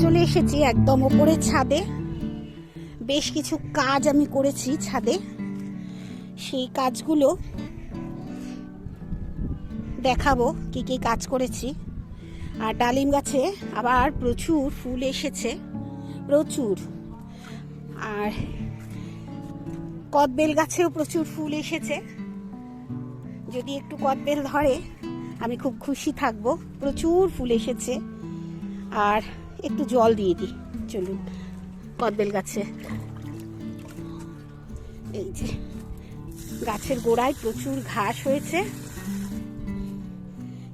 চলে এসেছি একদম ওপরে ছাদে। বেশ কিছু কাজ আমি করেছি ছাদে। সেই কাজগুলো দেখাবো কি কি কাজ করেছি। আর ডালিম গাছে আবার প্রচুর ফুল এসেছে। প্রচুর। আর কদবেল গাছেও প্রচুর ফুল এসেছে। যদি একটু কদবেল ধরে, আমি খুব খুশি থাকব। প্রচুর ফুল এসেছে। আর একটু জল দিয়ে দিই। চলুন কদবেল গাছে। এই যে, গাছের গোড়ায় প্রচুর ঘাস হয়েছে।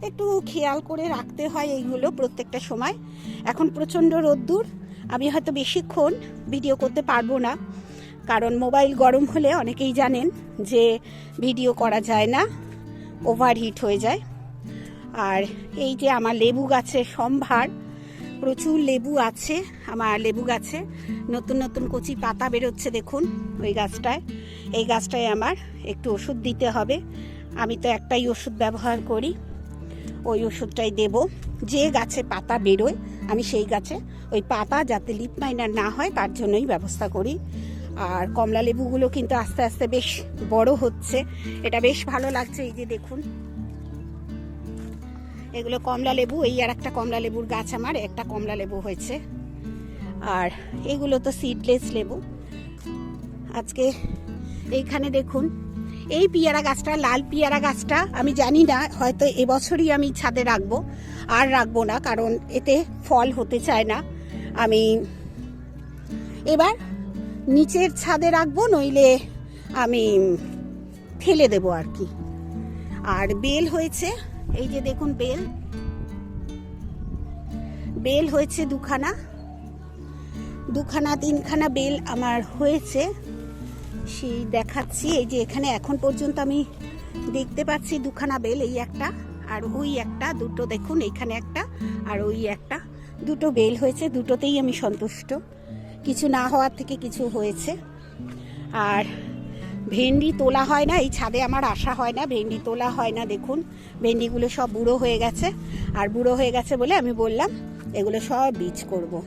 একটু খেয়াল করে রাখতে হয় এইগুলো প্রত্যেকটা সময়। এখন প্রচণ্ড রোদ্দুর, আমি হয়তো বেশিক্ষণ ভিডিও করতে পারব না। কারণ মোবাইল গরম হলে অনেকেই জানেন যে ভিডিও করা যায় না ওভারহিট হয়ে যায়। আর এই যে আমার লেবু গাছের সম্ভার প্রচুর লেবু আছে, আমার লেবু গাছে। নতুন নতুন কচি পাতা বেরোচ্ছে, দেখুন, ওই গাছটায়। এই গাছটায় আমার একটু ওষুধ দিতে হবে। আমি তো একটাই ওষুধ ব্যবহার করি, ওই ওষুধটাই দেব। যে গাছে পাতা বেরোয়, আমি সেই গাছে ওই পাতা যাতে লিপ মাইনার না হয়, তার জন্যই ব্যবস্থা করি। আর কমলা লেবুগুলো কিন্তু আস্তে আস্তে বেশ বড় হচ্ছে। এটা বেশ ভালো লাগছে, এই যে দেখুন। এগুলো কমলা লেবু, এই আর একটা কমলা লেবুর গাছ আমার, একটা কমলা লেবু হয়েছে। আর এগুলো তো সিডলেস লেবু। আজকে এইখানে দেখুন, এই পিয়ারা গাছটা, লাল পিয়ারা গাছটা, আমি জানি না, হয়তো এবছরই আমি ছাদে রাখব, আর রাখব না, কারণ এতে ফল হতে চায় না। আমি এবার নিচের ছাদে রাখব, নইলে আমি ফেলে দেবো আর কি। আর বেল হয়েছে এই যে দেখুন বেল। বেল হয়েছে দুখানা। দুখানা, তিনখানা বেল আমার হয়েছে। সেই দেখাচ্ছি, এই যে এখানে এখন পর্যন্ত আমি দেখতে পাচ্ছি দুখানা বেল, এই একটা আর ওই একটা, দুটো দেখুন এখানে একটা আর ওই একটা। দুটো বেল হয়েছে, দুটোতেই আমি সন্তুষ্ট। কিছু না হওয়ার থেকে কিছু হয়েছে। আর ভেন্ডি তোলা হয় না, এই ছাদে আমার আসা হয় না, ভেন্ডি তোলা হয় না, দেখুন। ভেন্ডিগুলো সব বুড়ো হয়ে গেছে, আর বুড়ো হয়ে গেছে বলে আমি বললাম, এগুলো সব বীজ করব।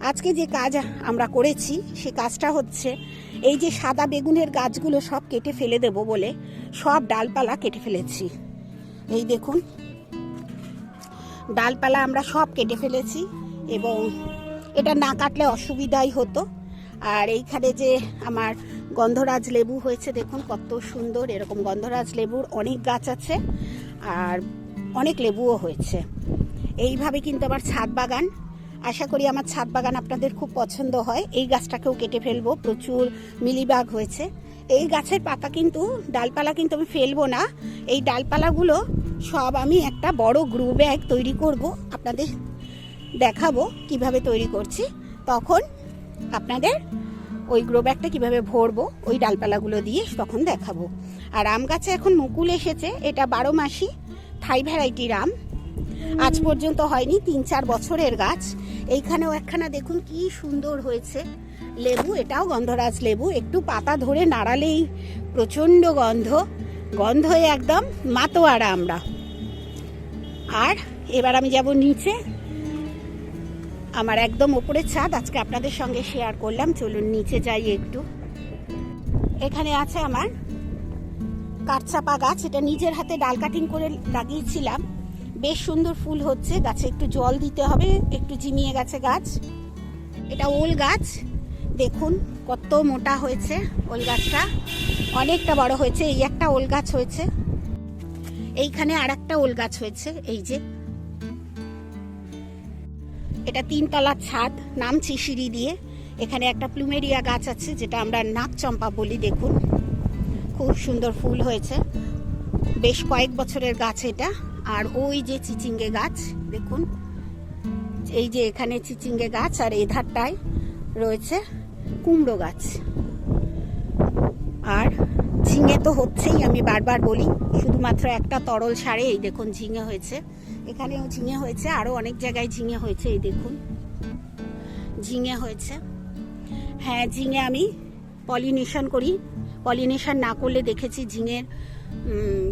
আজকে যে কাজ আমরা করেছি, সে কাজটা হচ্ছে, এই যে সাদা বেগুনের গাছগুলো সব কেটে ফেলে দেব বলে, সব ডালপালা কেটে ফেলেছি। এই দেখুন, ডালপালা আমরা সব কেটে ফেলেছি, এবং এটা না কাটলে অসুবিধাই হতো। আর এইখানে যে আমার গন্ধরাজ লেবু হয়েছে, দেখুন কত সুন্দর, এরকম গন্ধরাজ লেবুর অনেক গাছ আছে আর অনেক লেবুও হয়েছে। এইভাবে কিন্তু আমার ছাদ বাগান, আশা করি আমার ছাদ বাগান আপনাদের খুব পছন্দ হয়। এই গাছটাকেও কেটে ফেলব, প্রচুর মিলিবাগ হয়েছে। এই গাছের পাতা কিন্তু, ডালপালা কিন্তু আমি ফেলব না, এই ডালপালাগুলো সব আমি একটা বড় গ্রু ব্যাগ তৈরি করব, আপনাদের দেখাবো কীভাবে তৈরি করছি। তখন আপনাদের ওই গ্রো ব্যাগটা কীভাবে ভরবো, ওই ডালপালাগুলো দিয়ে তখন দেখাবো। আর আম গাছে এখন মুকুল এসেছে, এটা বারো মাসি থাই ভ্যারাইটির আম। আজ পর্যন্ত হয়নি, তিন চার বছরের গাছ। এইখানেও একখানা দেখুন কি সুন্দর হয়েছে। লেবু, এটাও গন্ধরাজ লেবু, একটু পাতা ধরে নাড়ালেই প্রচণ্ড গন্ধ। গন্ধে একদম মাতোয়ারা আমরা। আর এবার আমি যাব নিচে আমার একদম ওপরের ছাদ, আজকে আপনাদের সঙ্গে শেয়ার করলাম। চলুন নিচে যাই একটু। এখানে আছে আমার কাঠচাপা গাছ, এটা নিজের হাতে ডাল কাটিং করে লাগিয়েছিলাম। বেশ সুন্দর ফুল হচ্ছে, গাছে একটু জল দিতে হবে, একটু জিমিয়ে গেছে গাছ। এটা ওল গাছ। দেখুন কত মোটা হয়েছে ওল গাছটা। অনেকটা বড় হয়েছে, এই একটা ওল গাছ হয়েছে। এইখানে আর একটা ওল গাছ হয়েছে, এই যে এটা তিনতলার ছাদ, নামছি সিঁড়ি দিয়ে। এখানে একটা প্লুমেরিয়া গাছ আছে, যেটা আমরা নাক চম্পা বলি, দেখুন। খুব সুন্দর ফুল হয়েছে। বেশ কয়েক বছরের গাছ এটা। আর ওই যে চিচিঙ্গে গাছ, দেখুন। এই যে এখানে চিচিঙ্গে গাছ, আর এই ধারটায় রয়েছে কুমড়ো গাছ। আর ঝিঙে তো হচ্ছেই, আমি বারবার বলি। শুধুমাত্র একটা তরল সারে, এই দেখুন ঝিঙে হয়েছে। এখানেও ঝিঙে হয়েছে আরও অনেক জায়গায় ঝিঙে হয়েছে, এই দেখুন। ঝিঙে হয়েছে। হ্যাঁ ঝিঙে আমি পলিনেশন করি। পলিনেশন না করলে দেখেছি ঝিঙের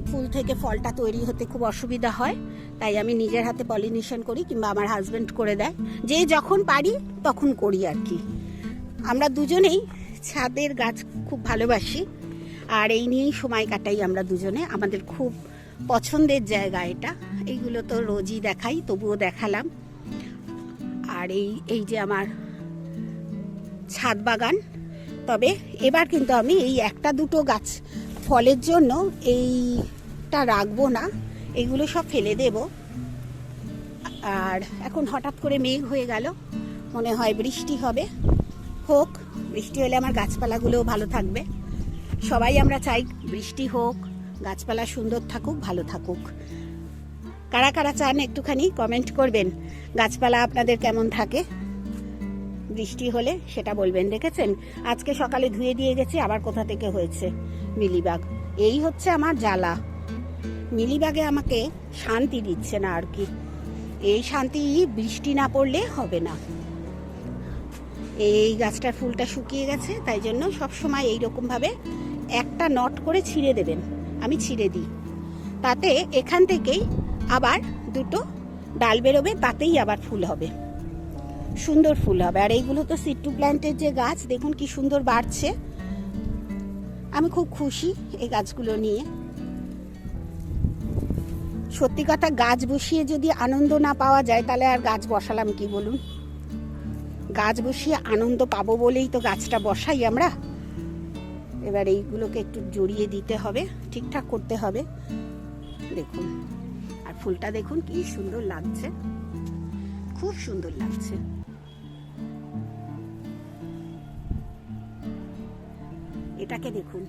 ফুল থেকে ফলটা তৈরি হতে খুব অসুবিধা হয়। তাই আমি নিজের হাতে পলিনেশন করি কিংবা আমার হাজব্যান্ড করে দেয়। যে যখন পারি তখন করি আর কি। আমরা দুজনেই ছাদের গাছ খুব ভালোবাসি। আর এই নিয়েই সময় কাটাই আমরা দুজনে। আমাদের খুব পছন্দের জায়গা এটা। এইগুলো তো রোজই দেখাই, তবুও দেখালাম। আর এই এই যে আমার ছাদ বাগান। তবে এবার কিন্তু আমি এই একটা দুটো গাছ ফলের জন্য এইটা রাখব না, এগুলো সব ফেলে দেব। আর এখন হঠাৎ করে মেঘ হয়ে গেল, মনে হয় বৃষ্টি হবে। হোক, বৃষ্টি হলে আমার গাছপালাগুলোও ভালো থাকবে। সবাই আমরা চাই বৃষ্টি হোক, গাছপালা সুন্দর থাকুক, ভালো থাকুক। কারা কারা চান একটুখানি কমেন্ট করবেন, গাছপালা আপনাদের কেমন থাকে? বৃষ্টি হলে সেটা বলবেন, দেখেছেন? আজকে সকালে ধুয়ে দিয়ে গেছি, আবার কোথা থেকে হয়েছে? মিলিবাগ। এই হচ্ছে আমার জ্বালা। মিলিবাগে আমাকে শান্তি দিচ্ছে না আর কি। এই শান্তি বৃষ্টি না পড়লে হবে না। এই গাছটার ফুলটা শুকিয়ে গেছে, তাই জন্য সব সময় এইরকম ভাবে একটা নট করে ছিঁড়ে দেবেন। আমি ছিঁড়ে দিই। তাতে এখান থেকেই আবার দুটো ডাল বেরোবে, তাতেই আবার ফুল হবে। সুন্দর ফুল হবে। আর এইগুলো তো সিট্টু প্ল্যান্টের যে গাছ, দেখুন কি সুন্দর বাড়ছে। আমি খুব খুশি এই গাছগুলো নিয়ে। সত্যি কথা, গাছ বসিয়ে যদি আনন্দ না পাওয়া যায়, তাহলে আর গাছ বসালাম কি বলুন? গাছ বসিয়ে আনন্দ পাবো বলেই তো গাছটা বসাই আমরা। এবার এইগুলোকে একটু জড়িয়ে দিতে হবে, ঠিকঠাক করতে হবে। দেখুন, আর ফুলটা দেখুন কি সুন্দর লাগছে। খুব সুন্দর লাগছে। এটাকে দেখুন।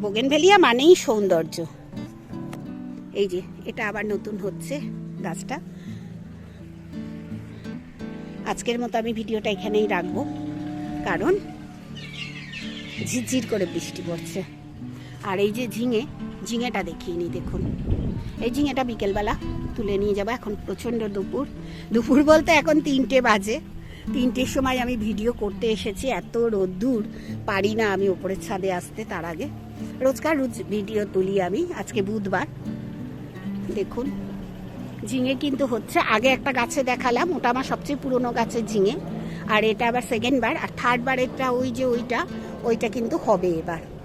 বোগেনভেলিয়া মানেই সৌন্দর্য। এই যে, এটা আবার নতুন হচ্ছে গাছটা। আজকের মতো আমি ভিডিওটা এখানেই রাখব। কারণ ঝিরঝির করে বৃষ্টি পড়ছে। আর এই যে ঝিঙে, ঝিঙেটা দেখিয়ে নি দেখুন। এই ঝিঙেটা বিকেলবেলা তুলে নিয়ে যাব এখন প্রচণ্ড দুপুর। দুপুর বলতে এখন তিনটে বাজে। তিনটের সময় আমি ভিডিও করতে এসেছি, এত রোদ্দুর। পারি না আমি ওপরের ছাদে আসতে তার আগে। রোজকার রোজ ভিডিও তুলি আমি, আজকে বুধবার। দেখুন, ঝিঙে কিন্তু হচ্ছে, আগে একটা গাছে দেখালাম, ওটা আমার সবচেয়ে পুরনো গাছের ঝিঙে। আর এটা আবার সেকেন্ড বার, আর থার্ড বারেরটা ওই যে ওইটা ওইটা কিন্তু হবে এবার।